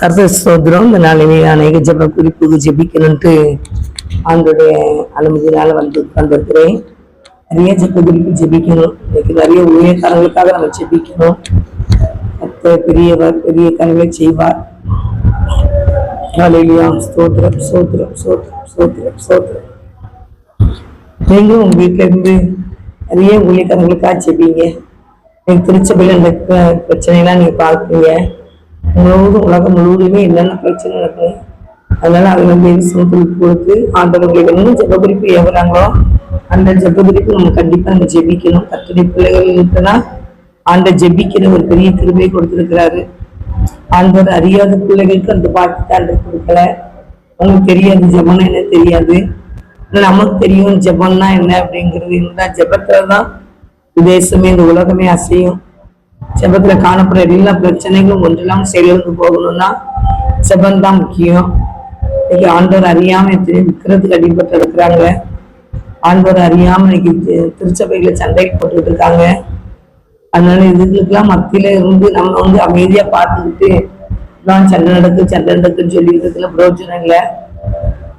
கர்த்தர் ஸ்தோத்திரம் இந்த நாளிலே நான் ஏக ஜப குறிப்புக்கு ஜபிக்கணும்ட்டு ஆண்டோடைய அனுமதியினால் வந்து வந்திருக்கிறேன் நிறைய ஜப்ப குறிப்பு ஜெபிக்கணும். இன்னைக்கு நிறைய ஊழியக்காரங்களுக்காக நம்ம ஜெபிக்கணும். கர்த்தர் பெரியவர் பெரிய கனவை செய்வார். ஹalleluya. ஸ்தோத்திரம் ஸ்தோத்திரம் ஸ்தோத்திரம் ஸ்தோத்திரம் ஸ்தோத்திரம். நீங்களும் உங்க வீட்ல நிறைய ஊழியக்காரங்களுக்காக ஜெபிங்க. எனக்கு திருச்சபையில் இந்த பிரச்சனைலாம் நீங்கள் பார்க்குறீங்க பார்ப்பீங்க. முழுவதும் உலகம் முழுவதுமே என்னென்ன பிரச்சனை நடக்குது? அதனால அதுல தேவி கொடுத்து ஆண்டவர்களுக்கு என்ன ஜெப குறிப்பு அந்த ஜெப குறிப்பு நம்ம கண்டிப்பா நம்ம ஜெபிக்கணும். கத்துடைய பிள்ளைகள்னா ஆண்ட ஜெபிக்கிற ஒரு பெரிய திருமையை கொடுத்திருக்கிறாரு. ஆண்டவர் அறியாத பிள்ளைகளுக்கு அந்த பாட்டு ஆண்டவர் கொடுக்கல. உங்களுக்கு தெரியாது ஜெபம்னா என்ன தெரியாது. நமக்கு தெரியும் ஜெபம்னா என்ன அப்படிங்கிறது. இந்த ஜெபத்துல தான் தேசமே இந்த உலகமே அசையும். செபத்துல காணப்படுற எல்லா பிரச்சனைகளும் ஒன்றெல்லாம் செயலுக்கு போகணும்னா செபம் தான் முக்கியம். இன்னைக்கு ஆண்டவர் அறியாம எத்தனை விற்கிறதுக்கு அடிபட்டு இருக்கிறாங்க ஆண்டவர் அறியாம இன்னைக்கு திருச்சபைகளை சண்டைக்கு போட்டுட்டு இருக்காங்க. அதனால இதுகளுக்கெல்லாம் மத்தியில இருந்து நம்ம வந்து அமைதியா பார்த்துக்கிட்டு தான் சண்டை நடக்கு சண்டை நடக்குன்னு சொல்லிக்கிறதுல பிரயோஜனம் இல்லை.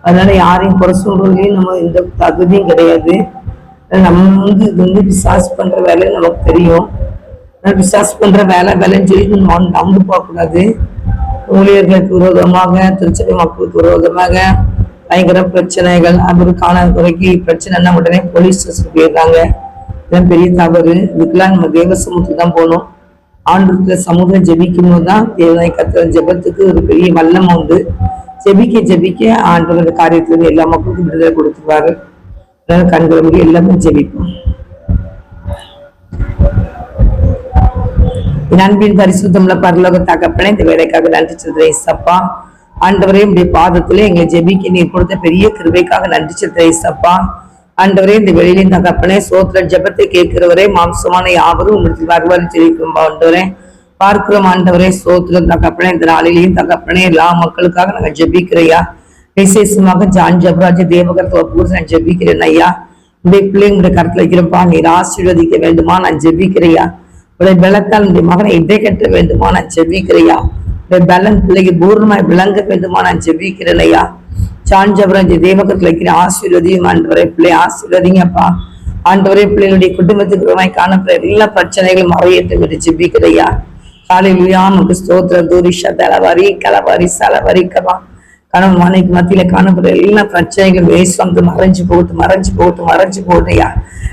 அதனால யாரையும் குறை சொல்றதுலையும் நம்ம எந்த தகுதியும் கிடையாது. நம்ம வந்து இது வந்து பிசாஸ் பண்ற வேலை நமக்கு தெரியும். நான் பிசாஸ் பண்ற வேலை வேலைன்னு சொல்லி நான் நம்பி போகக்கூடாது ஊழியர்களுக்கு விரோதமாக திருச்சபை மக்களுக்கு விரோதமாக பயங்கர பிரச்சனைகள் அப்புறம் காணாத குறைக்கு பிரச்சனைனா உடனே போலீஸ் ஸ்டேஷன் போயிடுறாங்க. இதெல்லாம் பெரிய தவறு. இதுக்கெல்லாம் நம்ம தேவ சமூகத்துக்கு தான் போகணும். ஆண்டுல சமூகம் ஜெபிக்கும் போது தான் தேவனை கத்துற ஜெபத்துக்கு ஒரு பெரிய வல்லம் உண்டு. ஜெபிக்க ஜெபிக்க ஆண்டவர் காரியத்திலருந்து எல்லா மக்களுக்கும் விடுதலை கொடுத்துருவாரு. அதனால கண்களை எல்லாமே ஜெபிப்போம். என் அன்பின் பரிசுத்தம்ல பரலோக தகப்பனே இந்த வேலைக்காக நன்றி சொல்றேன் சப்பா ஆண்டவரே உடைய பாதத்துல எங்களை ஜெபிக்க நீர் கொடுத்த பெரிய கிருபைக்காக நன்றி சொல்றேன் சப்பா ஆண்டவரே இந்த வெளியிலின் தகப்பனே சோத்திர ஜபத்தை கேட்கிறவரே மாம்சமான யாவரும் உங்களுக்கு வருவார் தெரிவிக்கும் ஆண்டவரே. பார்க்கிறோம் ஆண்டவரே சோத்திரம் தகப்பனே இந்த நாளிலையும் தகப்பனே எல்லா மக்களுக்காக நாங்கள் ஜெபிக்கிறையா விசேஷமாக ஜான் ஜபராஜ தேவகரத்தை பூர்த்தி நான் ஜெபிக்கிறேன் ஐயா. உடைய பிள்ளைங்களுடைய கருத்துல வைக்கிறப்பா நீர் ஆசீர்வதிக்க வேண்டுமா? நான் ஜெபிக்கிறையா உடைய பலத்தால் உடைய மகனை இடை கட்ட வேண்டுமா நான் செவ்விக்கிறையா உடைய பலன் பிள்ளைக்கு பூர்ணமாய் விளங்க வேண்டுமா நான் ஜெபிக்கிறேன் சாஞ்சபுரம் தேவகத்தில் வைக்கிற ஆசீர்வதியும் ஆண்டவரை பிள்ளை ஆசீர்வதிங்கப்பா ஆண்டவரே பிள்ளைகளுடைய குடும்பத்துக்கு ரூபாய் காணப்படுற எல்லா பிரச்சனைகளும் மறையட்டும் என்று செவ்விக்கிறையா காலையில் நமக்கு ஸ்தோத்திர தூரிஷ தலவாரி கலவாரி சலவரிக்கவா கணவன் மனைக்கு மத்தியில காணப்படுற எல்லா பிரச்சனைகளும் வேஸ்ட் வந்து மறைஞ்சு போகுது மறைஞ்சு போகுது மறைஞ்சு போகுதையா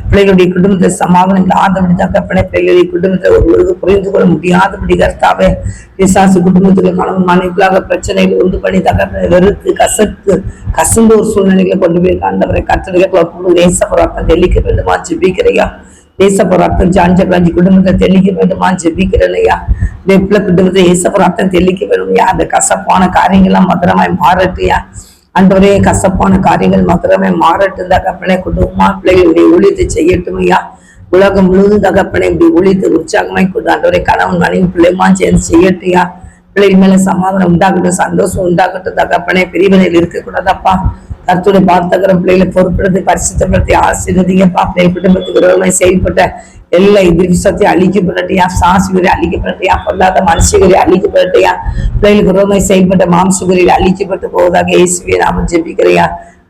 பிள்ளைகளுடைய குடும்பத்தை சமாதானம் இல்லாதபடி தகப்பனே பிள்ளைகளுடைய குடும்பத்தை ஒருவருக்கு புரிந்து கொள்ள முடியாதபடி கர்த்தாவே விசாசு குடும்பத்துல கணவன் மனைவிகளாக பிரச்சனைகள் உண்டு பண்ணி தகப்பனை வெறுத்து கசத்து கசந்த ஒரு சூழ்நிலைகளை கொண்டு போய் ஆண்டவரை கத்தடிக்க நேச ரத்தம் தெளிக்க வேண்டுமா? ஜிபிக்கிறையா தேசப்ப ரத்தம் ஜாஞ்ச பிராஞ்சி குடும்பத்தை தெளிக்க வேண்டுமா ஜெபிக்கிறலையா வெப்பில குடும்பத்தை ஏசப்ப ரத்தம் தெளிக்க வேணும்யா அந்த கசப்பான காரியங்கள்லாம் மதுரமாய் மாறட்டுயா அன்றவரே கசப்பான காரியங்கள் மதுரமாய் மாறட்டும். தகப்பனே குடும்பமா பிள்ளைகளுடைய ஒழித்து செய்யட்டும் ஐயா உலகம் முழுவதும் தகப்பனே இப்படி ஒழித்து உற்சாகமாய் கொண்டு ஆண்டவரே கணவன் மனைவி பிள்ளைமா சேர்ந்து செய்யட்டுயா பிள்ளைகள் மேல சமாதானம் உண்டாகட்டும் சந்தோஷம் உண்டாகட்டும். தகப்பனே பிரிவினையில் இருக்கக்கூடாதப்பா. கர்த்துடைய பார்த்தகிற பிள்ளைகளை பொறுப்படுத்தி பரிசுத்தப்படுத்தி ஆசீர்வதிங்கப்பா பிள்ளை குடும்பத்துக்கு விரோதமாய் செயல்பட்ட எல்லா எதிர்விசத்தையும் அழிக்கப்படட்டையா? சாசுகரி அழிக்கப்படட்டையா? பொல்லாத மனுஷகரி அழிக்கப்படட்டையா? பிள்ளைகளுக்கு விரோதமாய் செயல்பட்ட மாம்சுகரில் அழிக்கப்பட்டு போவதாக இயேசுவை நாம ஜெபிக்கிறையா.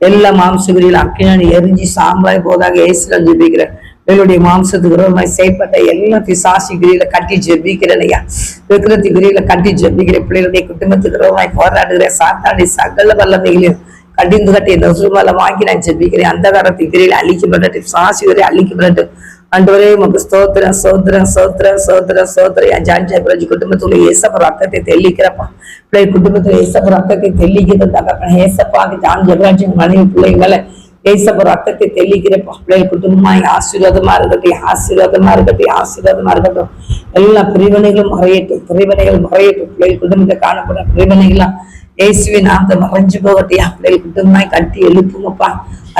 எல்லா மாம்சுகரில் அக்கினாடி எரிஞ்சு சாம்பாய் போவதாக இயேசுல ஜெபிக்கிறேன். எங்களுடைய மாம்சத்துக்கு விரோதமாய் செயல்பட்ட எல்லா பிசாசி கிரியில கட்டி ஜெபிக்கிறேன் விக்கிரத்தி கிரியில கட்டி ஜெபிக்கிற பிள்ளைகளுடைய குடும்பத்துக்கு விரோதமாய் போராடுகிற சாத்தாடி சகல வல்லமைகளையும் கடிந்து கட்டி நசுமல வாங்கி நான் ஜெபிக்கிறேன். அந்த காரத்தை கிரியில அழிக்கப்பட்டு சாசி வரை அழிக்கப்பட்டு அன்றுவரே உமக்கு ஸ்தோத்திரம் சோத்திரம் சோத்திரம் சோத்திரம் சோத்திரம் என் ஜான் ஜெயபிரஜ் குடும்பத்துல ஏசப்ப ரத்தத்தை தெளிக்கிறப்பா. பிள்ளை குடும்பத்துல ஏசப்ப ரத்தத்தை தெளிக்கிறது ஏசப்பா ஜான் ஜெயபிராஜ் மனைவி பிள்ளைங்களை ஏசப்ப ரத்தத்தை தெளிக்கிறப்பா. பிள்ளை குடும்பமா ஆசீர்வாதமா இருக்கட்டும் ஆசீர்வாதமா இருக்கட்டும் ஆசீர்வாதமா இருக்கட்டும். எல்லா பிரிவினைகளும் மறையட்டும் பிரிவினைகள் மறையட்டும். பிள்ளை குடும்பத்தை காணப்படும் பிரிவினைகளாம் இயேசுவி நாமத்தை மறைஞ்சு போகட்டியா பிள்ளைகள் குடும்பமாய் கட்டி எழுப்புங்கப்பா.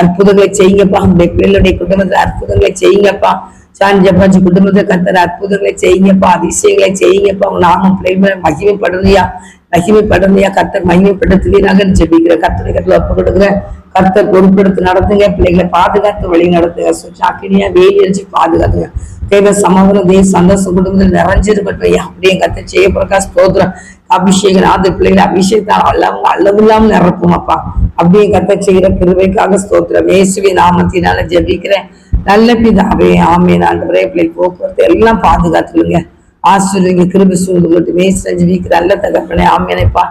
அற்புதங்களை செய்யுங்கப்பா. உங்களுடைய பிள்ளைகளுடைய குடும்பத்துல அற்புதங்களை செய்யுங்கப்பா. சாஞ்சப்பாச்சி குடும்பத்தை கத்தர் அற்புதங்களை செய்யுங்கப்பா. அதிசயங்களை செய்யுங்கப்பா. உங்க நாமம் பிள்ளைகளை மகிமைப்படுறியா மகிமைப்படுறியா கர்த்தர் மகிமைப்படுத்துவீராக ஜெபிக்கிற கர்த்தரை கட்டில ஒப்பு கொடுக்குற கர்த்தர் பொறுப்பெடுத்து நடத்துங்க பிள்ளைகளை பாதுகாத்து வழி நடத்துங்க. சாக்கினியா வேலி அடிச்சு பாதுகாத்துங்க. தேவ சமாதானம் தேவ சந்தோஷம் குடும்பத்தில் நிறைஞ்சிருக்கட்டும். அப்படியே கத்த செய்ய பிரகாஷ் ஸ்தோத்திரம் அபிஷேகம் ஆது பிள்ளைகளை அபிஷேகத்தால் அளவு அளவில்லாம நிரப்புமாப்பா அப்படியே கத்த செய்கிற கிருவைக்காக ஸ்தோத்திரம். இயேசுவி நாமத்தினால ஜபிக்கிறேன். நல்ல பிதாவே ஆமே ஆண்டவரே பிள்ளை போக்குவரத்து எல்லாம் பாதுகாத்துருங்க ஆசிரியங்க கிருபி சூழ்ந்து கொண்டு மேய்ச்சி ஜெபிக்கிற நல்ல தகப்பனே ஆமேனைப்பா.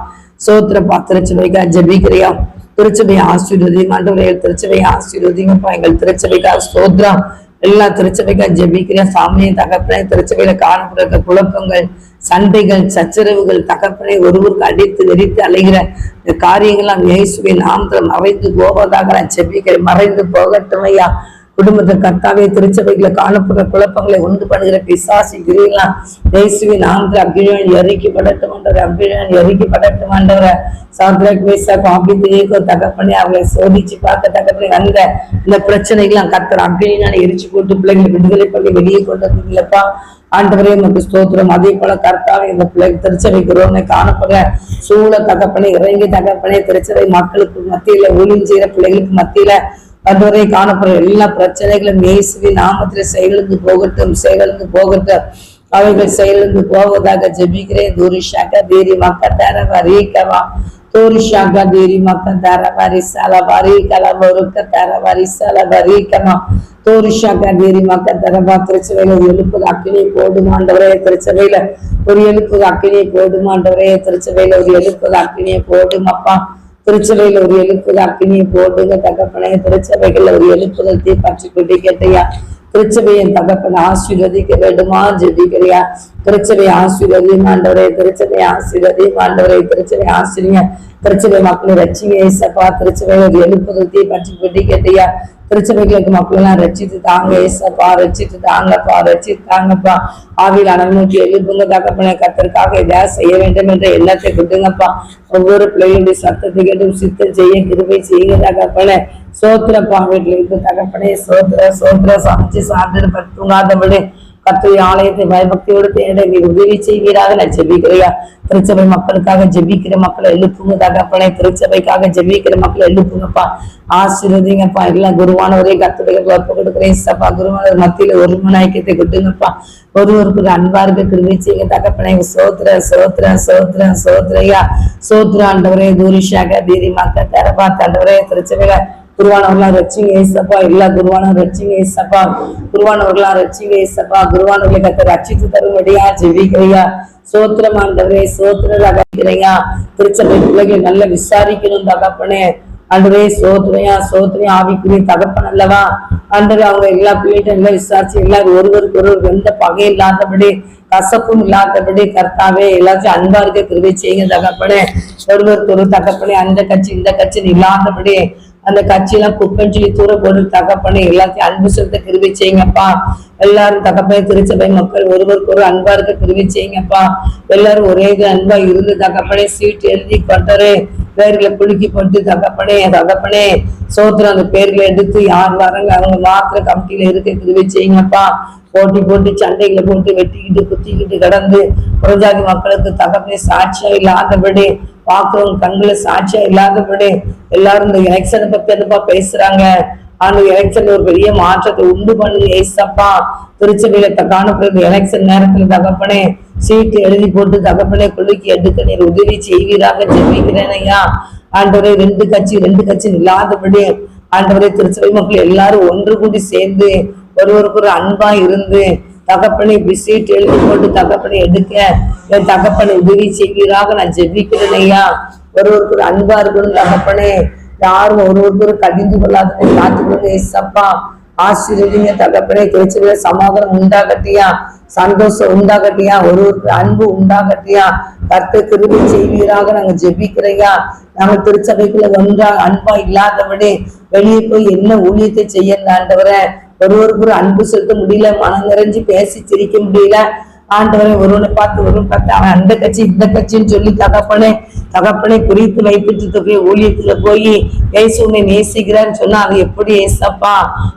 சோத்திரப்பா திருச்சபைக்கா ஜபிக்கிறியா? திருச்சபை ஆசீர்வதியும் ஆண்டவரே திருச்சபை ஆசீர்வதிங்கப்பா. எங்கள் திருச்சபைக்கா சோத்ரா எல்லா திருச்சபைக்கா ஜபிக்கிறியா? சாமியை தகப்பனே திருச்சபையில காணப்படுற குழப்பங்கள் சண்டைகள் சச்சரவுகள் தகப்பனை ஒருவருக்கு அடித்து வெறித்து அலைகிற இந்த காரியங்கள்லாம் இயேசுவை நாமத்தில் மறைந்து போவதாக நான் ஜெபிக்கிறேன். மறைந்து போகட்டும் ஐயா. குடும்பத்தை கர்த்தாவே திருச்சபைகளை காணப்படுற குழப்பங்களை உண்டு பண்ணுகிற பிசாசி கிரியெல்லாம் இயேசுவின் நாமத்தில் அபிழன் எரிக்கப்படட்டும் ஆண்டவர் அபிழன் எரிக்கப்படட்டும் படட்டும் சாத்ரக் மேசா காபி திரியக்கோ தகப்பனே அவங்களை சோதிச்சு பார்க்க தகப்பனே அந்த இந்த பிரச்சனைகள்லாம் கர்த்தர் அபிழனான எரிச்சு போட்டு பிள்ளைங்களை விடுதலை பண்ணி வெளியே கொண்டு வந்தீங்களப்பா ஆண்டவரே நமக்கு ஸ்தோத்திரம். அதே போல கர்த்தாவே இந்த பிள்ளை திருச்சபை குரோனை காணப்படுற சூழ தகப்பனை இறங்கி தகப்பனை திருச்சபை மக்களுக்கு மத்தியில ஊழியம் செய்கிற பிள்ளைகளுக்கு மத்தியில அதுவரை காணப்படுற எல்லா பிரச்சனைகளும் இயேசுவி நாமத்துல செயலுக்கு போகட்டும் செயலுக்கு போகட்டும். அவைகள் செயலுக்கு போவதாக ஜெபிக்கிறேன். தூரிஷாக தேரி மக்க தர வரீக்கவா தூரிஷாக்க தீரி மக்க தர வரிசல வரீக்கல ஒருக்க தர வரிசல வரீக்கமா தோரிஷாக்க தேரி மக்க தரவா திருச்சபையில ஒரு எழுப்பு அக்கினி போடுமாண்டவரே திருச்சபையில ஒரு எழுப்பு அக்கினியை போடுமாண்டவரே திருச்சபையில ஒரு எழுப்பு அக்கினியை போடுமப்பா திருச்சபையில ஒரு எழுப்புதல் அக்கினியை போடுங்க தகப்பனைய திருச்சபைகள்ல ஒரு எழுப்புதல் தீ பற்றி கொண்டு கேட்டையா திருச்சபையின் தகப்பன் ஆசீர்வதிக்க வேண்டுமா? ஜெபிக்கிறியா? திருச்சபை ஆசீர்வதியும் ஆண்டவரே திருச்சபை ஆசீர்வதியும் ஆண்டவரே திருச்சபை ஆசிரியர் திருச்சபை மக்களை ரச்சிங்க ஏசப்பா திருச்சபை ஒரு எழுப்புதத்தை பற்றி பற்றி கேட்டியா? திருச்சபைகளுக்கு மக்கள் எல்லாம் ரச்சித்து தாங்க ஏசப்பா ரச்சித்து தாங்கப்பா ரச்சித்து தாங்கப்பா. ஆவியில் அனநூற்றி எழுப்புங்க தகப்பனை கத்தருக்காக எதாவது செய்ய வேண்டும் என்ற எல்லாத்தையும் விட்டுங்கப்பா. ஒவ்வொரு பிள்ளைகளுடைய சத்தத்தை கேட்டும் சித்தம் செய்ய கிருபை செய்யுங்க தகப்பனை. சோத்திரப்பா வீட்டுல இருந்து தகப்பனே சோத்திர சோத்திர சமைச்சு சாப்பிட்டு தூங்காதபடி கத்துடைய ஆலயத்தை பயபக்தியோடு தேட நீர் உதவி செய்வீராக. நான் ஜெபிக்கிறையா திருச்சபை மக்களுக்காக ஜெபிக்கிற மக்களை எழுப்புங்க தகப்பனே. திருச்சபைக்காக ஜெபிக்கிற மக்களை எழுப்புங்கப்பா. ஆசீர்வதிங்கப்பா. எல்லாம் குருவானவரே கத்துடைய ஒப்பு கொடுக்குறேன். சப்பா குருவானவர் மத்தியில ஒரு மணாய்க்கத்தை கொடுத்துங்கப்பா ஒருவருக்கு ஒரு அன்பா இருக்க கிருபை செய்யுங்க தகப்பனே. சோத்திர சோத்திர சோத்திர சோத்திரையா. சோத்திர ஆண்டவரே தூரிஷாக தீரி மக்க தரப்பா தண்டவரே திருச்சபையில குருவானவர்களாம் ரச்சிங்க ஏசப்பா எல்லா குருவானும் ரச்சிங்க ஏசப்பா குருவானவர்களாம் ரச்சிங்க ஏசப்பா குருவானவர்களை கத்த ரட்சித்து தரும்படியா ஜெபிக்கிறையா. சோத்திரமாண்டவரே ஆண்டவரே சோத்திரம் திருச்சபை பிள்ளைகள் நல்ல விசாரிக்கணும் தகப்பனே. ஆண்டவரே சோத்திரையா சோத்திரையா ஆவிக்குரிய தகப்பன் அல்லவா? ஆண்டவரே அவங்க எல்லா பிள்ளைகிட்ட எல்லாம் விசாரிச்சு எல்லாரும் ஒருவருக்கு ஒருவர் எந்த பகை இல்லாதபடி கசப்பும் இல்லாதபடி கர்த்தாவே எல்லாத்தையும் அன்பா இருக்க திருவை செய்யுங்க தகப்பனே. ஒருவருக்கு ஒரு தகப்பனே அந்த கட்சி இந்த கட்சி இல்லாதபடி அந்த கட்சியெல்லாம் குப்பைன்னு சொல்லி தூர போட்டு தகப்பனே எல்லாத்தையும் அன்பு செலுத்த கிருவி செய்யுங்கப்பா. எல்லாரும் தகப்பனை திருச்சபை மக்கள் ஒருவருக்கு ஒரு அன்பா இருக்க கிருவி செய்யுங்கப்பா. எல்லாரும் ஒரே இது அன்பா இருந்து தகப்பனே சீட் எழுதி கொண்டரு. பேர்களை குலுக்கி போட்டு தகப்பனே தகப்பனே சோத்திரம் அந்த பேர்களை எடுத்து யார் வராங்க அவங்க மாத்திர கமிட்டியில இருக்க கிருவி செய்யுங்கப்பா. போட்டி போட்டு சண்டைகளை போட்டு வெட்டிக்கிட்டு குத்திக்கிட்டு கடந்து புறஜாதி மக்களுக்கு தகப்பனே சாட்சியா இல்லாதபடி பாக்குறவங்க கண்கள சாட்சியா இல்லாதபடி எல்லாரும் இந்த எலெக்ஷனை பத்தி அதுப்பா பேசுறாங்க. அந்த எலெக்ஷன் ஒரு பெரிய மாற்றத்தை உண்டு பண்ணுங்க ஏசப்பா. திருச்சபையில காணப்படுற எலெக்ஷன் நேரத்துல தகப்பனே சீட்டு எழுதி போட்டு தகப்பனே குலுக்கி எடுக்க நீர் உதவி செய்வீராக ஜெபிக்கிறேன் ஐயா. ஆண்டவரே ரெண்டு கட்சி ரெண்டு கட்சி இல்லாதபடி ஆண்டவரே திருச்சபை மக்கள் எல்லாரும் ஒன்று கூடி சேர்ந்து ஒருவருக்கு ஒரு அன்பா இருந்து தகப்பனை இப்படி சீட் எழுதி போட்டு தகப்பனை எடுக்க என் தகப்பனை உதவி செய்வீராக நான் ஜெபிக்கிறேன் ஐயா. ஒருவருக்கு அன்பா இருக்கணும் தகப்பனே. யாரும் ஒருவருக்கு கடிந்து கொள்ளாத காத்துக்கொண்டு ஏசப்பா. ஆசீர்வதிங்க தகப்பனே. திருச்சியில சமாதானம் உண்டாகட்டியா? சந்தோஷம் உண்டாகட்டியா? ஒருவருக்கு அன்பு உண்டாகட்டியா? கர்த்த கிருபை செய்வீராக நாங்க ஜெபிக்கிறையா நாங்க திருச்சபைக்குள்ள ஒன்றா அன்பா இல்லாதபடி வெளியே போய் என்ன ஊழியத்தை செய்யணும் ஆண்டவரே? ஒருவருக்கு ஒரு அன்பு செலுத்த முடியல மனம் நிறைஞ்சு பேசி சிரிக்க முடியல. ஆண்டவரை ஒருவனை பார்த்து ஒருவன் பார்த்து அவன் அந்த கட்சி இந்த கட்சின்னு சொல்லி தகப்பனே தகப்பனை குறித்து வைப்பிட்டு போய் ஊழியத்துல போய் ஏசு உன்னை நேசிக்கிறான்னு சொன்னா அது எப்படி ஏசப்பா?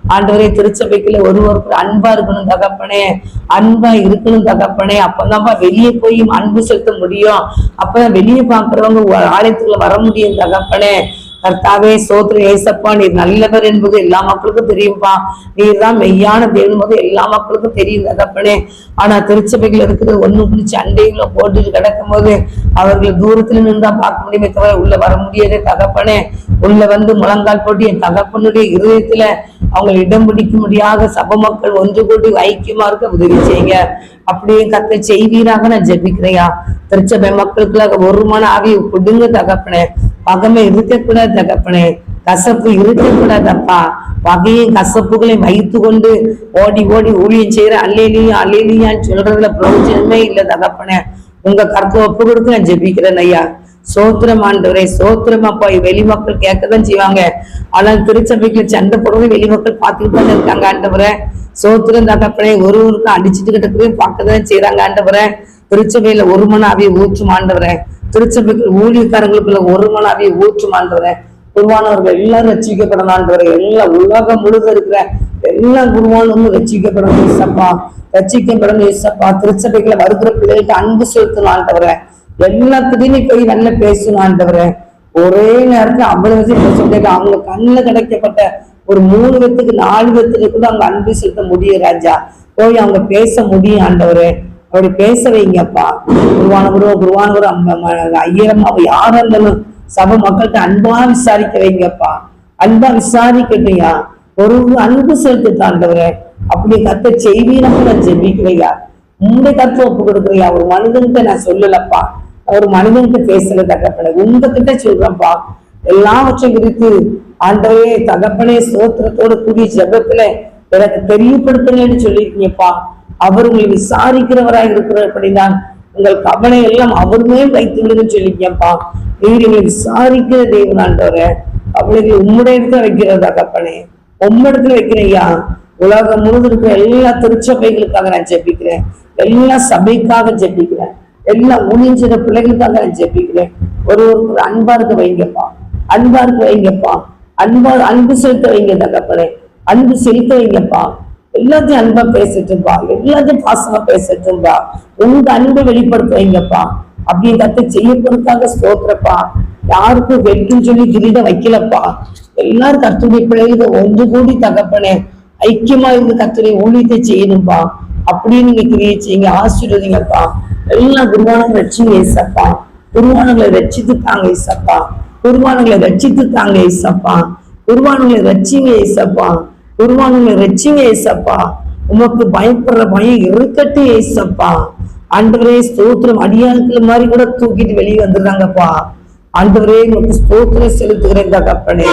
ஆண்டவரே திருச்சபைக்குள்ள ஒருவருக்கு அன்பா இருக்கணும் தகப்பனே. அன்பா இருக்கணும் தகப்பனே. அப்பதான்ப்பா வெளியே போய் அன்பு செலுத்த முடியும். அப்பதான் வெளியே பாக்குறவங்க ஆலயத்துக்குள்ள வர முடியும் தகப்பனே. கர்த்தாவே சோத்ரு ஏசப்பா நீர் நல்லவர் என்பது எல்லா மக்களுக்கும் தெரியும்பா. நீர் தான் மெய்யான தேவன் போது எல்லா மக்களுக்கும் தெரியும் தகப்பனே ஆனா திருச்சபைகள் இருக்கிறது ஒண்ணு பிடிச்சி அண்டையில போட்டுட்டு கிடக்கும் போது அவர்கள் தூரத்துல நின்று தான் பார்க்க முடியுமே தவிர உள்ள வர முடியாதே தகப்பனே உள்ள வந்து முழங்கால் போட்டு என் தகப்பனுடைய இருதயத்துல அவங்க இடம் பிடிக்க முடியாத சப மக்கள் ஒன்று கூட்டி ஐக்கியமா இருக்க உதவி செய்யுங்க. அப்படியே கத்த செய்வீராக நான் ஜெபிக்கிறையா திருச்சபை மக்களுக்குள்ள ஒரு மன ஆவியை கொடுங்க தகப்பனே பகமை இருக்கக்கூடாது தகப்பனே கசப்பு இருக்கக்கூடாதப்பா. பகையும் கசப்புகளையும் வைத்து கொண்டு ஓடி ஓடி ஊழியம் செய்யற அல்லேலியா அல்லேலியான்னு சொல்றதுல பிரயோஜனமே இல்லை தகப்பனே உங்க கருத்தை ஒப்பு கொடுத்து நான் ஜெபிக்கிறேன் ஐயா. சோத்திரம் ஆண்டவரே சோத்திரம் அப்பா வெளிமக்கள் கேட்கதான் செய்வாங்க. ஆனால் திருச்சபைக்கு சண்டை போடுறது வெளிமக்கள் பார்த்துட்டு தான் இருக்காங்க ஆண்டவரே. சோத்திரம் தகப்பனே ஒருவருக்கும் அடிச்சுட்டு கிட்டக்கவே பார்க்கதான் செய்யறாங்க ஆண்டவரே. திருச்சபையில ஒரு மணி அவைய ஊற்றும் ஆண்டவரே. திருச்சபைக்கு ஊழியக்காரங்களுக்குள்ள ஒரு மணி அவைய குருவானவர்கள் எல்லாரும் ரசிக்கப்படணும் எல்லாம் எல்லா உலகம் முழுக்க இருக்கிற எல்லா குருவானவர்களும் ரச்சிக்கப்படணும் இசப்பா ரச்சிக்கப்படணும் இசப்பா திருச்சபைக்குள்ள வருகிற பிள்ளைகளுக்கு அன்பு செலுத்தணும் ஆண்டவரே எல்லாத்துலயுமே போய் நல்லா பேசணும் ஒரே நேரத்துல அவ்வளவு விஷயம் அவங்க கண்ணில் கிடைக்கப்பட்ட ஒரு மூணு பேத்துக்கு நாலு பேத்துக்கு கூட அவங்க அன்பு செலுத்த முடியும் ராஜா. போய் அவங்க பேச முடியும் ஆண்டவரே. அப்படி பேச வைங்கப்பா. குருவானவரோ குருவானவரோ ஐயரம் அவ யாரா இருந்தாலும் சபை மக்கள்கிட்ட அன்பா விசாரிக்க வைங்கப்பா. அன்பா விசாரிக்கட்டையா ஒரு அன்பு செலுத்து தாண்டவரே அப்படி கத்த செய்வீனப்ப நான் ஜெபிக்கிறையா உங்களுடைய கருத்து ஒப்பு கொடுக்குறியா ஒரு மனிதன்கிட்ட நான் சொல்லலப்பா. ஒரு மனிதன்கிட்ட பேசல தகப்பன. உங்ககிட்ட சொல்றேன்ப்பா. எல்லாவற்றையும் குறித்து ஆண்டவரே தகப்பனே சோத்திரத்தோட கூடிய ஜெபத்துல எனக்கு தெரியப்படுத்துங்கன்னு சொல்லியிருக்கீங்கப்பா. அவர் உங்களை விசாரிக்கிறவராய் இருக்கிறபடிதான் உங்கள் கவலை எல்லாம் அவர் மேல் வைத்து விடுன்னு சொல்லிக்கப்பா நீர் எங்களை விசாரிக்கிற தேவன் ஆண்டவரே. கவலைகளை உம்முடைய இடத்துல வைக்கிறதா கப்பனே உம்மிடத்துல வைக்கிறையா உலகம் முழுதும் இருக்கிற எல்லா திருச்சபைகளுக்காக நான் ஜெபிக்கிறேன். எல்லா சபைக்காக ஜெபிக்கிறேன். எல்லா ஊழியஞ்சிற பிள்ளைகளுக்காக நான் ஜெபிக்கிறேன். ஒரு ஒரு அன்பா இருக்க வைங்கப்பா. அன்பா இருக்க வைங்கப்பா. அன்பா அன்பு செலுத்த வைங்க தகப்பனே அன்பு செலுத்த வைங்கப்பா. எல்லாத்தையும் அன்பா பேசட்டும்பா எல்லாத்தையும் பாசமா பேசட்டும்பா உங்க அன்பை வெளிப்படுத்துவீங்கப்பா அப்படி கத்தை செய்யப்படுறதுக்காக ஸ்தோத்திரப்பா. யாருக்கும் வெட்டுன்னு சொல்லி கிரீடம் வைக்கலப்பா. எல்லாரும் கத்துடைய பிள்ளைகளுக்கு ஒன்று கூடி தகப்பனே. ஐக்கியமா இருந்து கத்துடைய ஊழியத்தை செய்யணும்பா. அப்படியே நீங்க கிரியை செய்யுங்க. ஆசீர்வதிங்கப்பா. எல்லா குருவானங்களை ரட்சிங்க ஏசப்பா குருவானங்களை ரட்சித்து தாங்க ஏசப்பா குருவானங்களை ரட்சித்து தாங்க ஏசப்பா குருவானங்களை ரட்சிங்க ஏசப்பா குருவானங்களை ரச்சிங்க ஏசப்பா. உமக்கு பயப்படுற பயம் இருக்கட்டும் ஏசப்பா. ஆண்டவரே ஸ்தோத்திரம். அடியாட்கள் மாதிரி கூட தூக்கிட்டு வெளியே வந்துடுறாங்கப்பா. ஆண்டவரே உமக்கு ஸ்தோத்திரம் செலுத்துகிறேன் தகப்பனே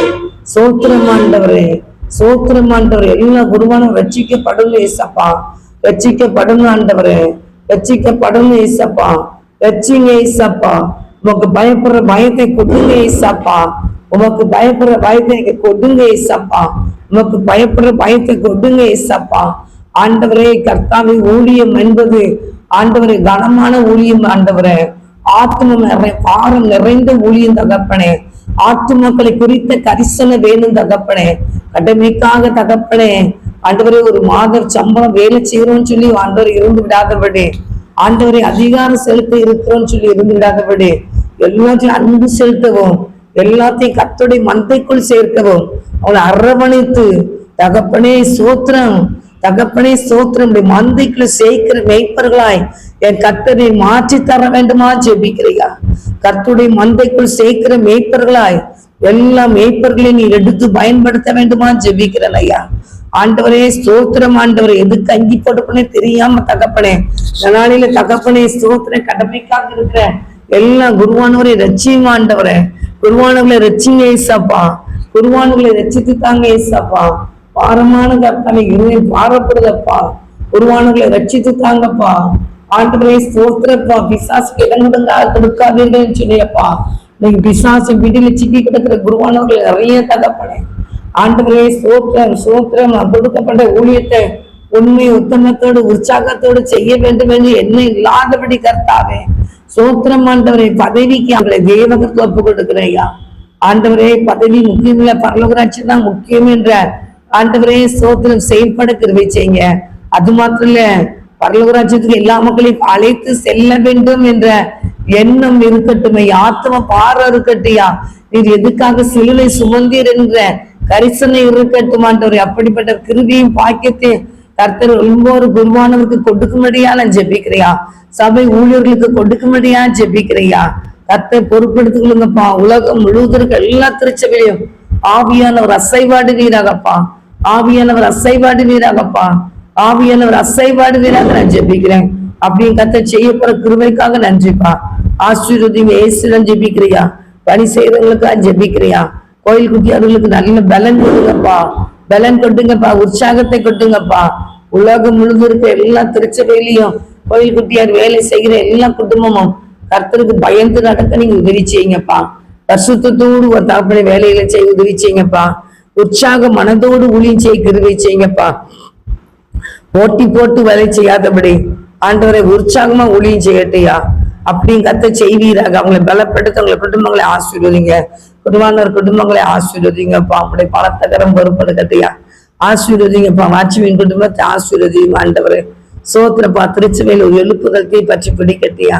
சோத்திரம் ஆண்டவரே. சோத்திரம் ஆண்டவரே. எல்லா குருவானும் ரச்சிக்கப்படும் ஏசப்பா. ரச்சிக்கப்படும் ஆண்டவரே. ரச்சிக்கப்படும் ஏசப்பா. ரச்சிங்க ஏசப்பா. உமக்கு பயப்படுற பயத்தை கொடுங்க ஏசப்பா. உமக்கு பயப்படுற பயத்தை நீங்க கொடுங்க ஏசப்பா. உமக்கு பயப்படுற பயத்தை கொடுங்க ஏசப்பா. ஆண்டவரே கர்த்தாவை ஊழியம் என்பது ஆண்டவரே கனமான ஊழியம் ஆண்டவரே. ஆத்ம நிறை பாரம் நிறைந்த ஊழியம் தகப்பனே. ஆத்துமக்களை குறித்த கரிசனை வேணும் தகப்பனே. கடமைக்காக தகப்பனே. ஆண்டவரே ஒரு மாத சம்பளம் வேலை செய்யறோம்னு சொல்லி ஆண்டவர் இருந்து விடாதபடி. ஆண்டவரை அதிகாரம் செலுத்த இருக்கிறோம்னு சொல்லி இருந்து விடாதபடி. எல்லாத்தையும் அன்பு செலுத்தவும். எல்லாத்தையும் கத்துடைய மந்தைக்குள் சேர்க்கவும். அவளை அரவணைத்து தகப்பனே சோத்திரம் தகப்பனே சோத்திரம் மந்தைக்குள் மந்தைக்குள்ள சேர்க்கிற மேய்ப்பர்களாய் என் கர்த்தரை மாற்றி தர வேண்டுமா ஜெபிக்கிறையா? கர்த்தருடைய மந்தைக்குள் சேர்க்கிற மேய்ப்பர்களாய் எல்லா மேய்ப்பர்களையும் நீ எடுத்து பயன்படுத்த வேண்டுமா ஜெபிக்கிறேன் ஐயா? ஆண்டவரே ஸ்தோத்திரம் ஆண்டவர் எதுக்கு அங்கி போடுப்பனே தெரியாம தகப்பனே இந்த நாளில தகப்பனே ஸ்தோத்திரம் கடமைக்காக இருக்கிற எல்லா குருவானவரையும் ரட்சியும் ஆண்டவரே? குருவானவர்களை ரட்சிங்க ஏசாப்பா. குருவானவர்களை ரட்சித்து தாங்க ஏசப்பா. பாரமான கர்த்தனை இருதயம் பாரப்படுதப்பா. குருவானவர்களை ரட்சித்து தாங்கப்பா ஆண்டவரை ஸ்தோத்திரப்பா. பிசாசுக்கு இடங்குடுங்க கொடுக்காதீர்கள் சொல்லியப்பா நீங்க பிசாசு விடில சிக்கி கிடக்கிற குருவானவர்களை நிறைய தகப்பனே ஆண்டவரே சோத்திரம் சோத்திரம் கொடுக்கப்பட்ட ஊழியத்தை உண்மை உத்தமத்தோடு உற்சாகத்தோடு செய்ய வேண்டும் என்று என்ன இல்லாதபடி கர்த்தாவே. சோத்திரம் ஆண்டவரை பதவிக்கு அவங்களை தேவகத்தில் ஒப்பு கொடுக்கிறேயா ஆண்டவரே பதவி முக்கியம் இல்ல பரலோகராட்சி தான் முக்கியம் என்ற ஆண்டவரே சோத்திரம் செயல்பட கிருபை செய்யுங்க. அது மாத்திரம் இல்ல பரலோகராட்சியத்துக்கு எல்லா மக்களையும் அழைத்து செல்ல வேண்டும் என்ற எண்ணம் இருக்கட்டும். ஐயா ஆத்ம பார இருக்கட்டியா நீர் எதுக்காக சிலுவை சுமந்தீர் என்ற கரிசனை இருக்கட்டும் ஆண்டவரே. அப்படிப்பட்ட கிருதியும் பாக்கியத்தையும் கர்த்தர் ஒரு குருவானவருக்கு கொடுக்கும்படியா நான் ஜெபிக்கிறியா? சபை ஊழியர்களுக்கு கொடுக்கும்படியா ஜெபிக்கிறியா? கர்த்தர் பொறுப்பெடுத்துக்கொள்ளுங்கப்பா உலகம் முழுவதற்கு எல்லா திருச்சபையும் ஆவியானவர் அசைவாடு வீராகப்பா ஆவியானவர் அசைவாடு வீராகப்பா ஆவியானவர் அசைவாடு வீராக நான் ஜெபிக்கிறேன். அப்படின்னு கத்த செய்ய போற கிருமைக்காக நன்றிப்பா. ஆசீர்வதியும் ஏசுடன் ஜெபிக்கிறியா? பணி செய்யறவங்களுக்காக ஜெபிக்கிறியா? கோயில் குட்டியார்களுக்கு நல்ல பலன் கொடுங்கப்பா. பலன் கொட்டுங்கப்பா உற்சாகத்தை கொட்டுங்கப்பா உலகம் முழுவதும் இருக்க எல்லா திருச்சபையிலையும் கோயில் குட்டியார் வேலை செய்கிற எல்லா குடும்பமும் கர்த்தருக்கு பயந்து நடக்க நீங்க உதவி செய்யுங்கப்பா பரிசுத்தத்தோடு ஒரு தகப்பனை வேலையில செய்ய உதவி செய்யுங்கப்பா உற்சாக மனதோடு ஊழியம் செய்ய கிருவை செய்யுங்கப்பா. போட்டி போட்டு வேலை செய்யாதபடி ஆண்டவரை உற்சாகமா ஊழியம் செய்யட்டையா. அப்படின்னு கத்த செய்வீராக. அவங்களை பலப்படுத்த அவங்களை குடும்பங்களை ஆசீர்வதிங்க. குடும்பானவர் குடும்பங்களை ஆசீர்வதிங்கப்பா. அப்படியே பலத்தகரம் பொறுப்படுக்கட்டையா ஆசீர்வதிங்கப்பா. வாட்சிமின் குடும்பத்தை ஆசீர்வதியும் ஆண்டவரே. சோத்திரப்பா திருச்சபையில் ஒரு எழுப்புதல் தீ பற்றி பிடிக்கட்டியா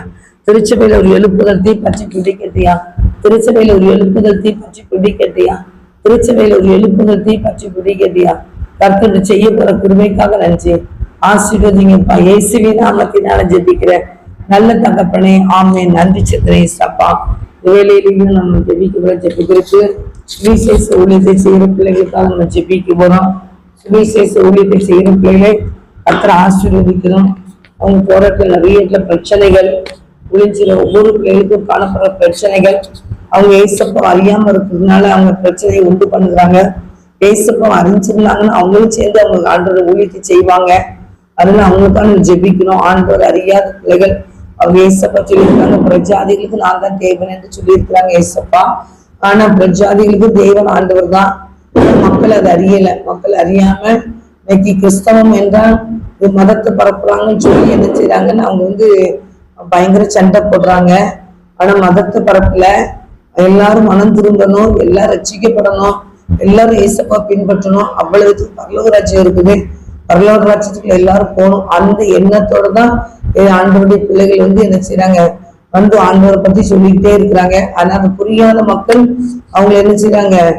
திருச்சபையில ஒரு எழுப்புதல் தீ பற்றி பிடிக்கட்டியா திருச்சபையில ஒரு எழுப்புதல் தீ பற்றி பிடிக்கட்டியா திருச்சபையில ஒரு எழுப்புதல் தீ பற்றி பிடிக்கட்டியா கர்த்தர் செய்ய போற குருமைக்காக நன்றி. ஆசீர்வதிங்கப்பா. இயேசுவின் நாமத்தினால ஜெபிக்கிறேன் நல்ல தகப்பனே ஆமே நன்றி சித்திரேன் சப்பா. வேலையிலையும் நம்ம ஜெபிக்கிற ஜெபிக்கிறதுக்கு சுவிசேஷ ஊழியத்தை செய்யற பிள்ளைகளுக்காக நம்ம ஜெபிக்க போறோம். சுவிசேஷ ஊழியத்தை செய்யற பிள்ளைகளை அத்தனை ஆசீர்வதிக்கிறோம் அவங்க போராட்ட நிறைய இடத்துல பிரச்சனைகள் ஒளிஞ்சிற ஒவ்வொரு பிள்ளைகளுக்கும் காணப்படுற பிரச்சனைகள் அவங்க ஏசப்பம் அறியாம இருக்கிறதுனால அவங்க பிரச்சனையை உண்டு பண்ணுறாங்க ஏசப்பம் அறிஞ்சிருந்தாங்கன்னா அவங்களும் சேர்ந்து அவங்க ஆண்டோட ஊழியத்தை செய்வாங்க. அதனால அவங்களுக்கான ஜெபிக்கணும். ஆண்டவர் அறியாத பிள்ளைகள் அவங்க ஏசப்பா சொல்லியிருக்காங்க பிரஜாதிகளுக்கு நான் தான் தேவன் என்று சொல்லியிருக்கிறாங்க ஏசப்பா. ஆனா பிரஜாதிகளுக்கு தேவன் ஆண்டவர் தான். மக்கள் அதை அறியல. மக்கள் அறியாம இன்னைக்கு கிறிஸ்தவம் என்றால் இது மதத்தை பரப்புறாங்கன்னு சொல்லி என்ன செய்யறாங்கன்னு அவங்க வந்து பயங்கர சண்டை போடுறாங்க. ஆனா மதத்தை பரப்பல. எல்லாரும் மனம் திரும்பணும் எல்லாரும் ரட்சிக்கப்படணும் எல்லாரும் ஏசப்பா பின்பற்றணும். அவ்வளவு பரலோக ராஜ்யம் இருக்குது. பரலோக ராஜ்யத்துக்குள்ள எல்லாரும் போகணும். அந்த எண்ணத்தோட தான் ஆண்டவருடைய பிள்ளைகள் வந்து என்ன செய்யறாங்க வந்து ஆண்டவரை பத்தி சொல்லிக்கிட்டே இருக்கிறாங்க. ஆனா அது புரியாத மக்கள் அவங்க என்ன செய்யறாங்க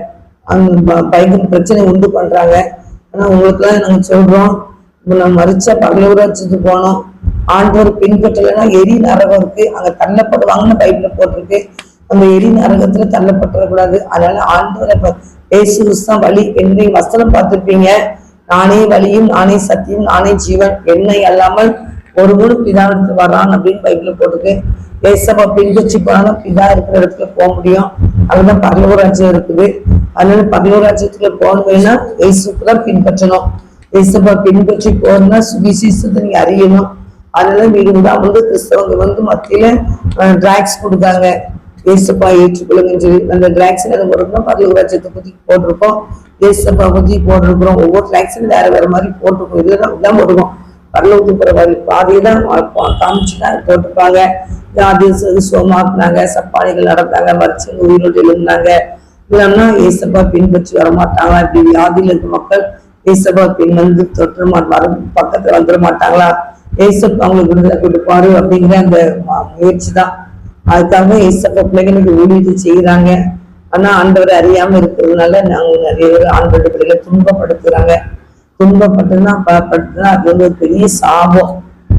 பயங்கர பிரச்சனை உண்டு பண்றாங்க. ஆனா உங்களுக்குலாம் நாங்க சொல்றோம். இப்ப நம்ம மறிச்சா பரலோகராட்சியத்துக்கு போனோம். ஆண்டவர் பின்பற்றலைன்னா எரி நரகம் இருக்கு. அங்க தள்ளப்படுவாங்கன்னு பைபிள்ல போட்டிருக்கு. அந்த எரி நரகத்துல தள்ளப்பட்டுறக்கூடாது அதனால ஆண்டவரை ப- தான் வழி. என்னை வசனம் பார்த்துருப்பீங்க. நானே வழியும் நானே சத்தியம் நானே ஜீவன். என்னை அல்லாமல் ஒருவனும் பிதாவிற்கு வரான் அப்படின்னு பைபிள் போட்டிருக்கு. ஏசப்பா பின்பற்றி போனாலும் பிதா இருக்கிற இடத்துல போக முடியும். அதுதான் பரலோராஜ்யம் இருக்குது. அதனால பரலோராஜ்யத்துக்குள்ள போகணும்னா இயேசுக்கு தான் பின்பற்றணும். இயேசப்பா பின்பற்றி போகணும்னா சுவிசேஷத்தை நீங்க அறியணும். அதனால வீடு வந்து கிறிஸ்தவங்க வந்து மத்தியில டிராக்ஸ் கொடுத்தாங்க ஏசப்பா ஏற்றுக்கொள்ளுங்கன்னு சொல்லி அந்த டிராக்ஸ் என்ன போட்டிருக்கோம் பரலோராஜ்யத்தை பத்தி போட்டிருக்கோம். ஏசப்பா பத்தி போட்டிருக்கிறோம். ஒவ்வொரு டிராக்ஸும் வேற வேற மாதிரி போட்டிருக்கோம். இதுதான் தான் போட்டிருக்கோம் பரலோகத்து போற பாதையை தான் காமிச்சுட்டாங்க போட்டிருப்பாங்க அது சோமாக்குனாங்க சப்பானிகள் நடந்தாங்க மறிச்சு உயிரோடு எழுந்தாங்க. இல்லைன்னா ஏசப்பா பின்பற்றி வர மாட்டாங்க இப்படி வியாதியில் இருக்க மக்கள் ஏசப்பா பின் வந்து தொற்று மா- பக்கத்துல வந்துட மாட்டாங்களா? ஏசப்பா அவங்களுக்கு விடுதலை கொடுப்பாரு அப்படிங்கிற அந்த முயற்சி தான். அதுக்காக ஏசப்பா பிள்ளைங்களுக்கு ஊழியத்தை செய்யறாங்க ஆனா ஆண்டவரை அறியாம இருக்கிறதுனால நாங்கள் நிறைய பேர் ஆண்டவருடைய பிள்ளைகளை துன்பப்படுத்துறாங்க. துன்பப்பட்டுனா பட்டுனா அது வந்து ஒரு பெரிய சாபம்.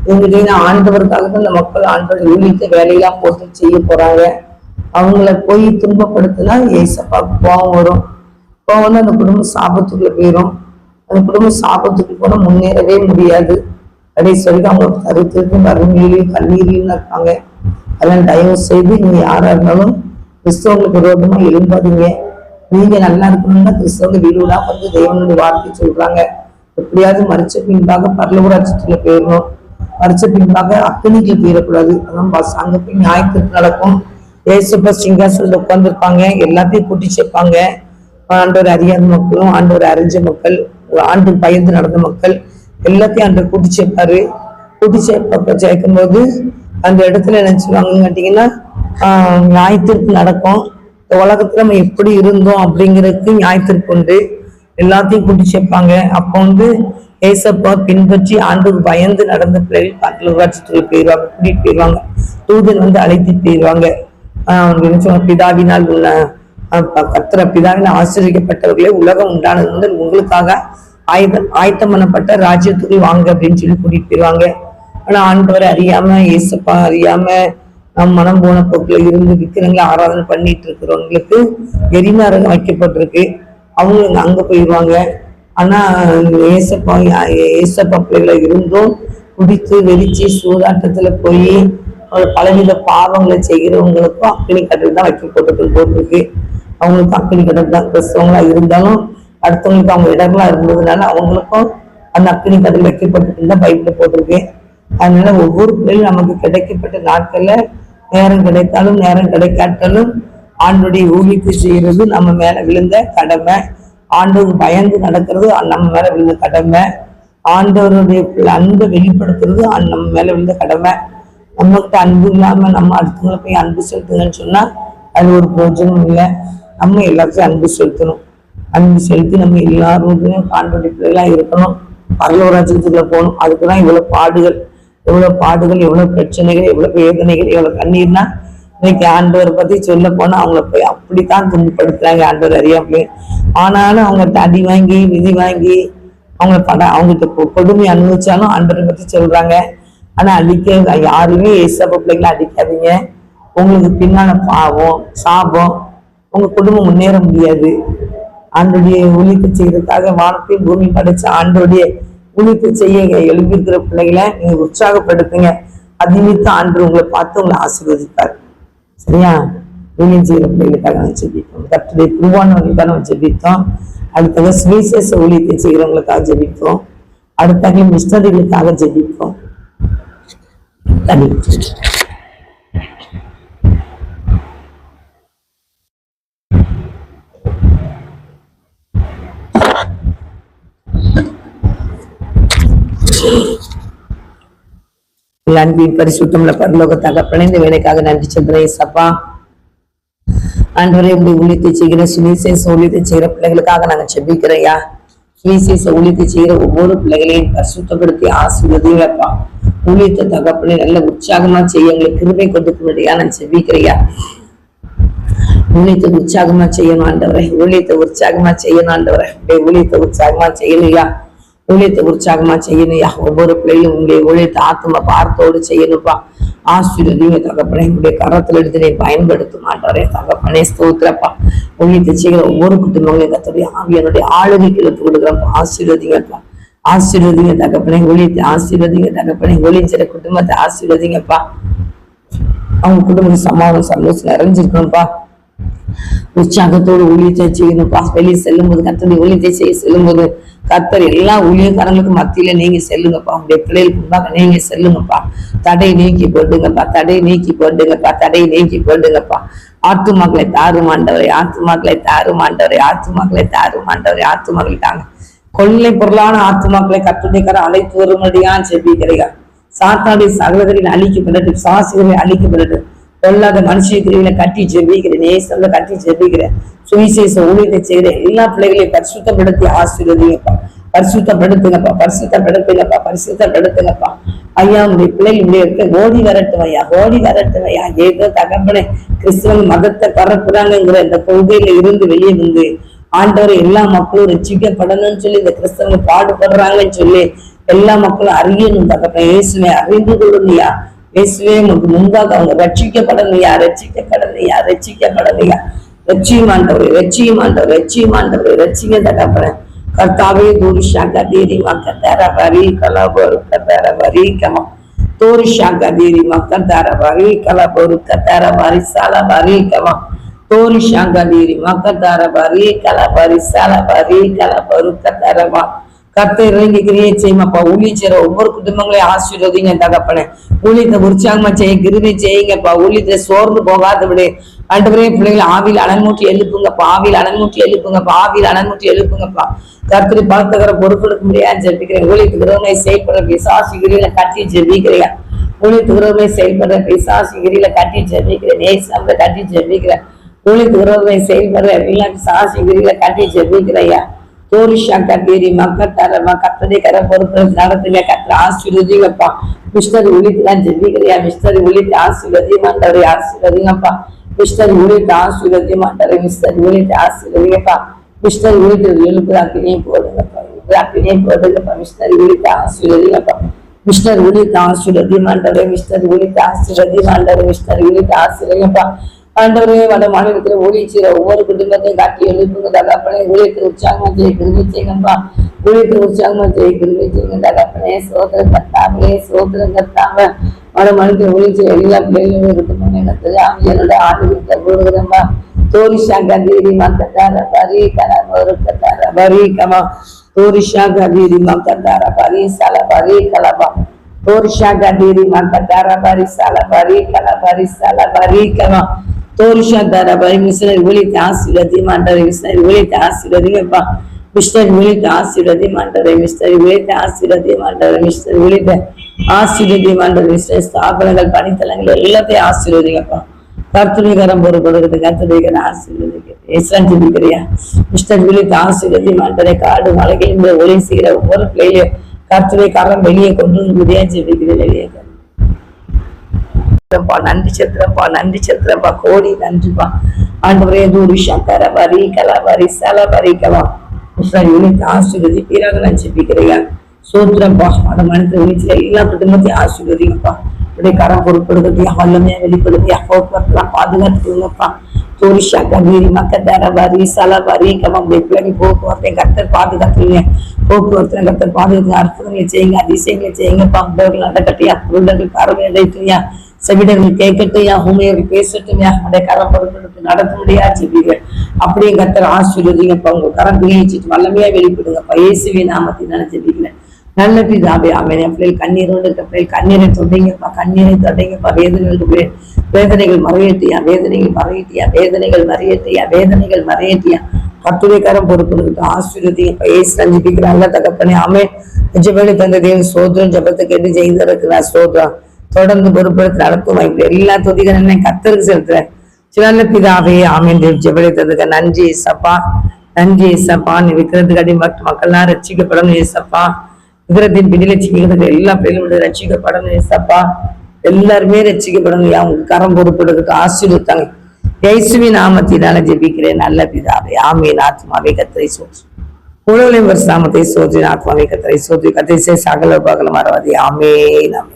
இவங்க ஆண்டவருக்காக தான் இந்த மக்கள் ஆண்டவர் ஊழித்து வேலையெல்லாம் போட்டு செய்ய போறாங்க. அவங்கள போய் துன்பப்படுத்தினா ஏசப்பா கோவம் வரும். கோவம் வந்து அந்த குடும்பம் சாபத்துக்குள்ள போயிடும் அந்த குடும்பம் சாபத்துக்கு கூட முன்னேறவே முடியாது. கடைசி வரைக்கும் அவங்க கருத்துக்கு வறுமையிலையும் கண்ணீரிலும் இருப்பாங்க. அதெல்லாம் தயவு செய்து நீங்க யாரா இருந்தாலும் கிறிஸ்தவங்களுக்கு விரோதமா எழும்பாதீங்க. நீங்க நல்லா இருக்கணும்னா கிறிஸ்தவங்க வீடு வீடா வந்து தெய்வனுடைய வார்த்தை சொல்றாங்க. எப்படியாவது மறிச்ச பின்பாக பரலவராட்சத்துல போயிடணும். மறிச்ச பின்பாக அக்னிக்கு போயிடக்கூடாது அதான் பஸ் அங்கே போய் நியாயத்திற்கு நடக்கும் ஏசப்ப சிங்காசனத்தில் உட்காந்துருப்பாங்க எல்லாத்தையும் கூட்டி சேர்ப்பாங்க. ஆண்டோர் அறியாத மக்களும் ஆண்டோர் அறிஞ்ச மக்கள் ஆண்டு பயந்து நடந்த மக்கள் எல்லாத்தையும் ஆண்டு கூட்டி சேர்ப்பாரு. கூட்டி சேர்ப்ப சேர்க்கும்போது அந்த இடத்துல என்ன சொல்லுவாங்கன்னு கேட்டீங்கன்னா ஞாயிற்றுக்கு நடக்கும். இந்த உலகத்துல நம்ம எப்படி இருந்தோம் அப்படிங்கிறதுக்கு ஞாயிற்றுக்கு உண்டு. எல்லாத்தையும் கூட்டி சேர்ப்பாங்க. அப்போ வந்து ஏசப்பா பின்பற்றி ஆண்டுக்கு பயந்து நடந்த பிள்ளைகள் பாட்டில் ஊராட்சித்துறை போயிடுவாங்க கூட்டிட்டு போயிடுவாங்க தூதன் வந்து அழைத்து போயிடுவாங்க அவனுக்கு பிதாவினால் உள்ள கத்திர பிதாவினால் ஆசிரியப்பட்டவர்களே உலகம் உண்டானது வந்து உங்களுக்காக ஆயுத ஆயத்தம் பண்ணப்பட்ட ராஜ்யத்துக்குள் வாங்க அப்படின்னு சொல்லி கூட்டிட்டு போயிடுவாங்க ஆனா ஆண்டவரை அறியாம ஏசப்பா அறியாம நம் மனம் போன போக்குல இருந்து விக்கிரங்களை ஆராதனை பண்ணிட்டு இருக்கிறவங்களுக்கு எரிநரகம் வைக்கப்பட்டிருக்கு. அவங்க அங்க போயிடுவாங்க ஆனா ஏசப்பா ஏசப்பா பிள்ளைகளை இருந்தும் குடித்து வெறிச்சு சூதாட்டத்துல போய் ஒரு பலவித பாவங்களை செய்கிறவங்களுக்கும் அக்னி கடல் தான் வைக்கப்பட்டிருக்கு போட்டிருக்கு அவங்களுக்கும் அக்னி கடல் தான் கிறிஸ்தவங்களா இருந்தாலும் அடுத்தவங்களுக்கு அவங்க இடங்களா இருந்ததுனால அவங்களுக்கும் அந்த அக்னி கடல் வைக்கப்பட்டிருக்கு தான் பைபிள்ல போட்டிருக்கு. அதனால ஒவ்வொரு பிள்ளையும் நமக்கு கிடைக்கப்பட்ட நாட்கள்ல நேரம் கிடைத்தாலும் நேரம் கிடைக்காட்டாலும் ஆண்டுடைய ஊழியத்தை செய்யறது நம்ம மேல விழுந்த கடமை ஆண்டவர் பயந்து நடக்கிறது நம்ம மேல விழுந்த கடமை. ஆண்டவருடைய அன்பை வெளிப்படுத்துறது நம்ம மேல விழுந்த கடமை. நம்மகிட்ட அன்பு இல்லாம நம்ம அடுத்தவங்களை போய் அன்பு செலுத்துங்கன்னு சொன்னா அது ஒரு பிரயோஜனம் இல்லை. நம்ம எல்லாத்தையும் அன்பு செலுத்தணும். அன்பு செலுத்தி நம்ம எல்லாருக்குமே ஆண்டோடைய இருக்கணும். பரலோராஜ்யத்துக்குள்ள போகணும். அதுக்குதான் இவ்வளவு பாடுகள். எவ்வளவு பாடுகள் எவ்வளவு பிரச்சனைகள் எவ்வளவு வேதனைகள் எவ்வளவு கண்ணீர்னா இன்னைக்கு ஆண்டவரை பத்தி சொல்ல போனா அவங்கள போய் அப்படித்தான் துன்பப்படுத்துறாங்க ஆண்டவர் அறியாமலே. ஆனாலும் அவங்கள்ட்ட அடி வாங்கி விதி வாங்கி அவங்க பட அவங்கள்ட்ட கொடுமை அனுபவிச்சாலும் ஆண்டவரை பத்தி சொல்றாங்க. ஆனா அடிக்க யாருமே ஏசப்ப பிள்ளைங்களை அடிக்காதீங்க. உங்களுக்கு பின்னால பாவம் சாபம் உங்க குடும்பம் முன்னேற முடியாது. ஆண்டுடைய ஒழிப்பு செய்யறதுக்காக வானத்தையும் பூமி படைச்ச ஆண்டோடைய ஒழிப்பு செய்ய எழுப்பியிருக்கிற பிள்ளைகளை நீங்க உற்சாகப்படுத்துங்க. அதிமித்த ஆண்டு உங்களை பார்த்து உங்களை ஆசீர்வதிப்பார். சரியா? ஊழியம் செய்யற பிள்ளைகளுக்காக நம்ம ஜெபிப்போம். கர்த்தருடைய குருவானவர்களுக்காக நம்ம ஜெபித்தோம். அடுத்தது சுவிசேஷ ஊழியத்தை செய்கிறவங்களுக்காக ஜெபிப்போம். அடுத்தது மிஷனரிகளுக்காக ஜெபிப்போம். you. உங்கள் அன்பின் பரிசுத்தம்ல பரலோக தகப்பனே இந்த வேலைக்காக நன்றி சொல்கிறேன் சப்பா ஆண்டவரே உங்களை ஊழியத்தை செய்கிற சுவிசேஷ ஊழியத்தை செய்கிற பிள்ளைகளுக்காக நாங்கள் செபிக்கிறையா சுவிசேஷ ஊழியத்தை செய்கிற ஒவ்வொரு பிள்ளைகளையும் பரிசுத்தப்படுத்தி ஆசீர்வதிங்கப்பா ஊழியத்தை தகப்பனே நல்ல உற்சாகமா செய்ய எங்களுக்கு கிருபை கொடுக்கும்படியா நான் செபிக்கிறையா ஊழியத்தை உற்சாகமா செய்யணும் ஆண்டவரை. ஊழியத்தை உற்சாகமா செய்யணும் ஆண்டவரை. அப்படியே ஊழியத்தை உற்சாகமா செய்யணுயா ஊழியத்தை உற்சாகமா செய்யணும். ஒவ்வொரு பிள்ளையும் உங்களுடைய ஊழியத்தை ஆத்ம பார்த்தோடு செய்யணும்ப்பா ஆசீர்வதிங்க தகப்பனே உங்களுடைய கரத்துல எடுத்து நீ பயன்படுத்த மாட்டாரே தகப்பனே ஸ்தோத்திரப்பா. ஊழியத்தை செய்கிற ஒவ்வொரு குடும்பங்களையும் கத்தோடைய ஆவியனுடைய ஆளுகைக்கு எடுத்து கொடுக்குறப்பா ஆசீர்வதிங்கப்பா ஆசீர்வதிங்க தகப்பனே ஊழியத்தை ஆசீர்வதிங்க தகப்பனே ஊழியம் செய்கிற குடும்பத்தை ஆசீர்வதிங்கப்பா அவங்க குடும்பம் சமாதானம் சந்தோஷம் நிறைஞ்சிருக்கணும்ப்பா உற்சாகத்தோடு ஊழியத்தை செய்யணும் வெளியே செல்லும்போது கத்தருடைய ஊழியத்தை செய்ய செல்லும்போது கத்தர் எல்லா ஊழியக்காரங்களுக்கும் மத்தியில நீங்க செல்லுங்கப்பா. உங்களுடைய பிள்ளைகளுக்கு முன்பாக நீங்க செல்லுங்கப்பா. தடை நீக்கி போட்டுங்கப்பா. தடை நீக்கி போட்டுங்கப்பா. தடை நீக்கி போடுங்கப்பா ஆத்துமாக்களை தாரும் ஆண்டவரை ஆத்துமாக்களை தாரும் ஆண்டவரை ஆத்துமாக்களை தாரும் ஆண்டவரை ஆத்துமாக்களை தாங்க கொள்ளை பொருளான ஆத்துமாக்களை கட்டுடைக்கார அழைத்து வரும்படியான் செபிக்கிறீர்கள் சாத்தாடி சகோதரின் அழிக்கப்படட்டும் சாசிகளை அழிக்கப்படட்டும் பொல்லாத மனுஷன் கட்டி ஜெபிக்கிறேன். நேசம்ல கட்டி ஜெபிக்கிறேன். சுவிசேஷ ஊழியத்தை செய்கிறேன். எல்லா பிள்ளைகளையும் பரிசுத்தப்படுத்தி ஆசீர்வதிங்கப்பா. பரிசுத்தப்படுத்துங்கப்பா பரிசுத்தப்படுத்துங்கப்பா பரிசுத்தப்படுத்துங்கப்பா. ஐயா உடைய பிள்ளைகளுடைய இப்படி இருக்க. ஓடி வரட்டும் ஐயா ஓடி வரட்டும் ஐயா. ஏதோ தகப்பனே கிறிஸ்தவன் மதத்தை பரப்புறாங்கிற இந்த கொள்கையில இருந்து வெளியே வந்து ஆண்டவர் எல்லா மக்களும் ரசிக்கப்படணும்னு சொல்லி இந்த கிறிஸ்தவங்க பாடுபடுறாங்கன்னு சொல்லி எல்லா மக்களும் அறியணும் தகப்ப இயேசுவை அறிந்து கொள்ளுமையா இயேசுவே உங்களுக்கு முன்பாக அவங்க ரட்சிக்கப்படலையா? ரட்சிக்கப்படலையா? ரட்சிக்கப்படலையா? ரட்சியமாண்டவர் ரட்சியமாண்டவர் ரட்சியமாண்டவர் ரட்சிங்க தகப்பன. கர்த்தாவே தூரிஷாக தீரிமா கத்தார வரி கலபோரு கத்தார வரி கமா தோரிஷாக தீரிமா கத்தார வரி கலபோரு கத்தார வரி சால வரி கமா தோரிஷாக தீரிமா கத்தார வரி கலபரி சால வரி கலபோரு கத்தாரமா கத்தை இறங்கி கிரியை செய்யுங்கப்பா. ஊழி செய்யற ஒவ்வொரு குடும்பங்களையும் ஆசீர்வதிங்க தகப்பனே. ஊழியத்தை உற்சாகமா செய்ய கிருமி செய்யுங்கப்பா. ஊழியத்தை சோர்ந்து போகாத விடு. ஆண்டவரே பிள்ளைகளை ஆவியில் அலன்மூட்டி எழுப்புங்கப்பா. ஆவியில் அலன்மூட்டி எழுப்புங்கப்பா. ஆவியில் அலன்மூட்டி எழுப்புங்கப்பா. கர்த்தரி பலத்தகர பொறுப்பெடுக்க முடியாது ஜெபிக்கிறேன். ஊழியத்துக்கு விரோதனை செயல்படுற பிசாசி கிரியில கட்டி ஜெபிக்கிறேன். ஊழியத்துக்கு விரோதனை செயல்படுற பிசாசி கிரியில கட்டி ஜெபிக்கிறேன். நேசம்ல கட்டி ஜெபிக்கிறேன். ஊழியத்துக்கு விரோதனை செயல்படுற எல்லா பிசாசி கிரியில கட்டி ஜெபிக்கிறையா தோரிஷா கபீரி மக்கள் தரமா கத்தனை கர பொறுப்பு நடத்துங்க கத்திர ஆசீர்வதிங்கப்பா. மிஸ்டர் ஊழியத்துலாம் ஜெபிக்கிறியா? மிஸ்டர் ஊழியத்தை ஆசீர்வதிமாண்டவரை ஆசீர்வதிங்கப்பா. மிஸ்டர் ஊழியத்தை ஆசீர்வதிமாண்டவரை மிஸ்டர் ஊழியத்தை ஆசீர்வதிங்கப்பா. மிஸ்டர் ஊழியத்தில் எழுப்புறாக்கினே போடுங்கப்பா எழுப்புறாக்கினே போடுங்கப்பா. மிஸ்டர் ஊழியத்தை ஆசீர்வதிங்கப்பா. மிஸ்டர் ஊழியத்தை ஆசீர்வதிமாண்டவரை மிஸ்டர் ஊழியத்தை ஆசீர்வதிமாண்டவரை மிஸ்டர் ஊழியத்தை ஆசீர்வதிங்கப்பா. ஆண்டவரே வட மாநிலத்தில் ஊழிச்சிற ஒவ்வொரு குடும்பத்தையும் காட்டி எழுப்புங்க தகப்பனே ஊழியத்தை உற்சாகமா செய்ய கிருமி செய்யுங்கப்பா. ஊழியத்தை உற்சாகமா செய்ய கிருமி செய்யுங்க தகப்பனே சோதர கத்தாமே சோதர கத்தாம வட மாநிலத்தில் ஊழிய எல்லா பிள்ளைகளும் குடும்பமே எனக்கு ஆமியனோட ஆண்டு போடுகிறோம்பா தோரிஷா கதீரி மக்கத்தார பரி கலமரு கத்தார பரி கமா. தோரிஷா கதீரி மக்கத்தார பரி சல பரி கலபா தோரிஷா கதீரி மக்கத்தார பரி சல பரி கல பரி சல பரி கமா. தோரிஷா தார பரி மிஷனரி ஊழியத்தை ஆசீர்வதி மாண்டரை மிஷனரி ஊழியத்தை ஆசீர்வதிங்கப்பா மிஸ்டர் ஊழியத்தை ஆசீர்வதி மாண்டரை மிஸ்டர் ஊழியத்தை ஆசீர்வதி மாண்டரை மிஸ்டர் ஊழியத்தை ஆசீர்வதி மாண்டரை மிஸ்டர் ஸ்தாபனங்கள் பணித்தலங்கள் எல்லாத்தையும் ஆசீர்வதிங்கப்பா கர்த்தரிகரம் பொருள் கொடுக்குறது கர்த்தரிகர ஆசீர்வதிக்க ஏசான் ஜெபிக்கிறியா மிஸ்டர் ஊழியத்தை ஆசீர்வதி மாண்டரை காடு மலைகள் இந்த ஒளி செய்கிற ஒவ்வொரு பிள்ளையும் கர்த்துரை கரம் வெளியே கொண்டு வந்து முடியா ஜெபிக்கிறேன் வெளியே கொண்டு நன்றி செலுத்துறப்பா நன்றி செலுத்துறப்பா கோடி நன்றிப்பா. ஆண்டவரே தூரி சங்கர வரி கல வரி சல வரி கலா சரி உனக்கு பீராக நான் செப்பிக்கிறையா சோத்திரப்பா அந்த மனத்தை உணிச்சில எல்லா குடும்பத்தையும் ஆசீர்வதிங்கப்பா. இப்படி கரம் பொருட்படுத்தியா வல்லமையா வெளிப்படுத்தியா போக்குவரத்துலாம் பாதுகாத்துக்கோங்கப்பா. தோரிஷா கபீரி மக்கத்தார வரி சல வரி கமம் வெப்பிளி போக்குவரத்தை கத்தர் பாதுகாத்துங்க போக்குவரத்துல கத்தர் பாதுகாத்து அற்புதங்களை செய்யுங்க அதிசயங்களை செய்யுங்க பம்பர்கள் நடக்கட்டியா குருடர்கள் பறவை அடைத்துயா செவிடர்கள் கேட்கட்டும் கேட்கட்டையா ஊமையர்கள் பேசட்டும்யா அதை கரம் பொறுப்படுத்தி நடத்த முடியாது ஜெபிங்க அப்படியே கத்தர் ஆசீர்வதிங்கப்பா உங்க கரம் பிரியிச்சிட்டு வல்லமையா வெளிப்படுங்கப்பா. இயேசுவே நான் செவிக்கிறேன் நல்ல பிதாபே அவன் என் பிள்ளைகள் கண்ணீரோடு இருக்க பிள்ளைகள் கண்ணீரை தொடைங்கப்பா கண்ணீரை தொடைங்கப்பா. வேதனைகளுக்கு வேதனைகள் மறையட்டியா வேதனைகள் மறையட்டியா வேதனைகள் மறையட்டியா வேதனைகள் மறையட்டியா கட்டுரைக்காரன் பொறுப்பு ஆசீர்வதிங்கப்பா. ஏசு நஞ்சிப்பிக்கிறாங்க தகப்பனே ஆமே நிஜவேளை தந்த தேவன் சோதரம் ஜபத்தை கேட்டு ஜெயிந்தருக்கு சோதரம் தொடர்ந்து பொறுப்பெடுத்து நடத்தும் இப்படி எல்லா துதிகள் என்ன கத்தருக்கு செலுத்துறேன் சிறந்த பிதாவே ஆமீன். தேவ் நன்றி ஏசப்பா. நன்றி ஏசப்பா. நீ விக்கிரத்துக்கு அடிமட்டு மக்கள்லாம் ரசிக்கப்படணும் ஏசப்பா. விக்கிரத்தின் பிடியில சிக்கிறதுக்கு எல்லா பிள்ளைகளும் ரசிக்கப்படணும் ஏசப்பா. எல்லாருமே ரசிக்கப்படணும் அவங்க கரம் பொறுப்படுறதுக்கு ஆசீர்வத்தாங்க இயேசுவின் நாமத்தினால ஜெபிக்கிறேன். நல்ல பிதாவே ஆமீன். ஆத்மாவே கத்திரை சோற்று உலகின் வருஷ நாமத்தை சோதரி ஆத்மாவை கத்திரை சோதரி கத்திரை சகல பகல மறவாதி. ஆமே நாமே